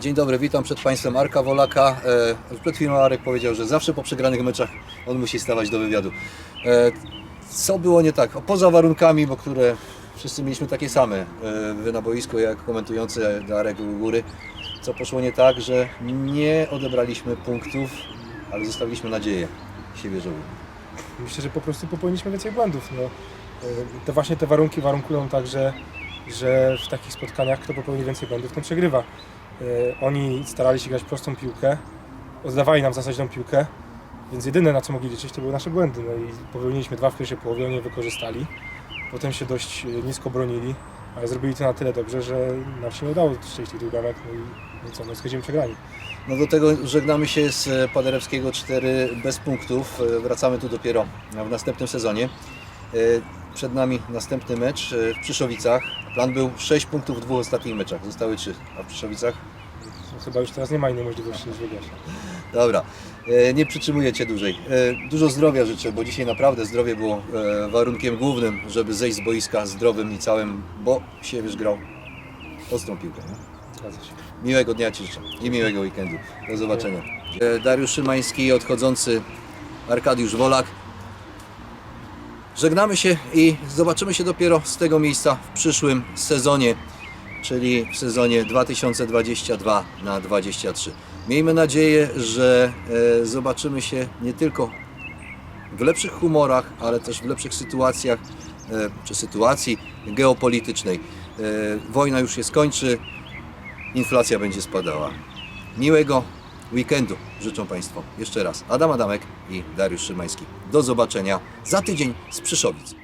Dzień dobry, witam przed Państwem Arka Wolaka. E, Przed chwilą Arek powiedział, że zawsze po przegranych meczach on musi stawać do wywiadu. E, Co było nie tak? Poza warunkami, bo które wszyscy mieliśmy takie same, e, wy na boisku, jak komentujący Darek u góry. Co poszło nie tak, że nie odebraliśmy punktów, ale zostawiliśmy nadzieję siebie żołu. Myślę, że po prostu popełniliśmy więcej błędów. No, E, to właśnie te warunki warunkują tak, że, że w takich spotkaniach kto popełni więcej błędów, ten przegrywa. E, Oni starali się grać prostą piłkę, oddawali nam zasadziną piłkę, więc jedyne na co mogli liczyć to były nasze błędy. No i popełniliśmy dwa w pierwszej połowie, oni je wykorzystali. Potem się dość e, nisko bronili, ale zrobili to na tyle dobrze, że nam się nie udało strzelić tych bramek. No i, no co, no schodzimy przegrani. No do tego żegnamy się z e, Paderewskiego 4 bez punktów. Wracamy tu dopiero w następnym sezonie. Przed nami następny mecz e, w Przyszowicach. Plan był 6 punktów w dwóch ostatnich meczach. Zostały 3, a w Przyszowicach? No, chyba już teraz nie ma innej możliwości niż wygrać. Dobra, e, nie przytrzymuję Cię dłużej. E, Dużo zdrowia życzę, bo dzisiaj naprawdę zdrowie było warunkiem głównym, żeby zejść z boiska zdrowym i całym, bo Siewierz grał ostrą piłkę. Nie? Zgadza się. Miłego dnia Ci życzę i miłego weekendu. Do zobaczenia. Dariusz Szymański, odchodzący Arkadiusz Wolak. Żegnamy się i zobaczymy się dopiero z tego miejsca w przyszłym sezonie, czyli w sezonie 2022 na 23. Miejmy nadzieję, że e, zobaczymy się nie tylko w lepszych humorach, ale też w lepszych sytuacjach, e, czy sytuacji geopolitycznej. E, Wojna już się skończy, inflacja będzie spadała. Miłego weekendu życzą Państwu jeszcze raz Adam Adamek i Dariusz Szymański. Do zobaczenia za tydzień z Przyszowic.